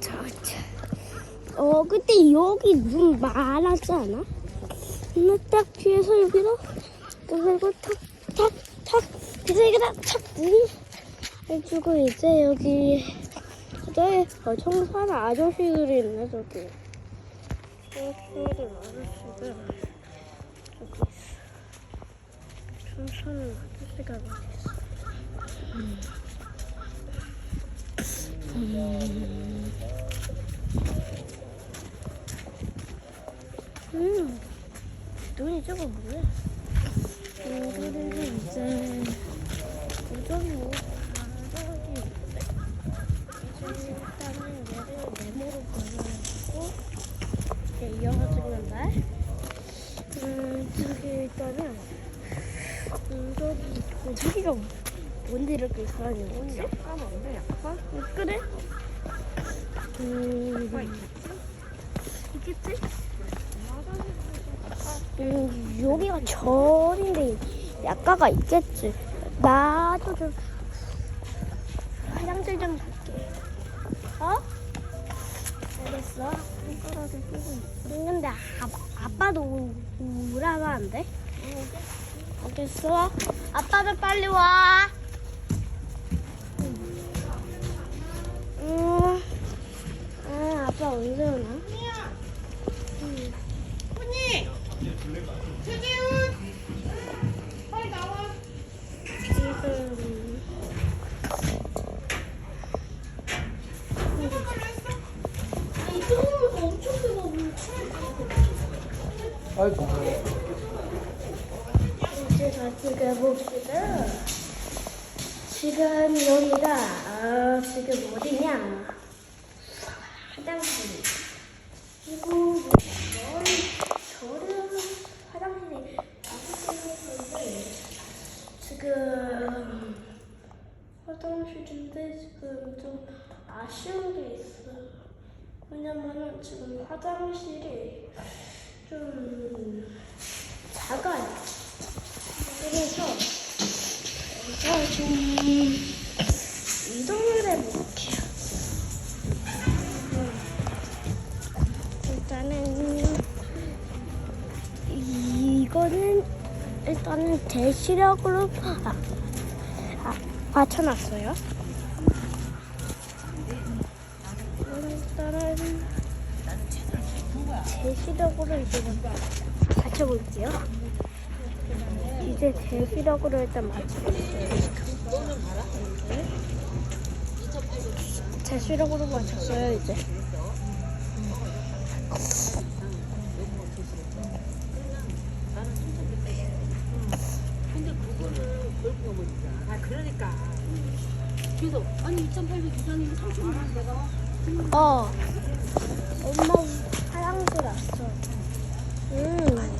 자. 어, 그때 여기 눈 많았지 않아? 근데 딱 뒤에서 여기로 그리고 탁탁탁 그래서 여기다 탁눈 해주고 이제 여기 이제 어, 청소하는 아저씨들이 있네 저기. 청소하는 아저씨들 여기. 청소하는 아저씨가 어디 있어? 음, 눈이 저거 뭐야? 이거를 이제 우정이 가져가기 있는데 이제 일단은 얘를 네모로 걸어가지고 이렇게 이어가지고 날 음, 저기 일단은 음, 저기 있고 저기가 뭔데 이렇게 이상하게 거지? 약간 없네 약간 어, 그래? 음, 있겠지? 음, 여기가 절인데 약가가 있겠지. 나도 좀 화장실 좀 갈게. 어? 알겠어. 손가락을 끼고 있어. 근데 아, 아빠도 오- 오라면 안 돼? 알겠어. 아빠도 빨리 와. 언제 오나? 언니 최재훈 빨리 나와 지금 이쪽으로 엄청 뜨거워. 아이고. 이제 다시 가봅시다. 지금 여기가 아, 지금 어디냐? 화장실. 그리고 저희 저는 화장실이 있는데 지금 화장실인데 지금 좀 아쉬운 게 있어요. 왜냐면은 지금 화장실이 좀 작아요. 그래서 제가 좀 이거는 일단은 대시력으로 아, 아, 맞춰놨어요. 일단은 제 시력으로 이제 맞춰볼게요. 이제 제 시력으로 일단 맞춰볼게요. 제 시력으로 맞췄어요 이제. 그러니까 그래서 아니 2,800 이상이면 3,000원 내가 어. 엄마 화장실 왔어. 음.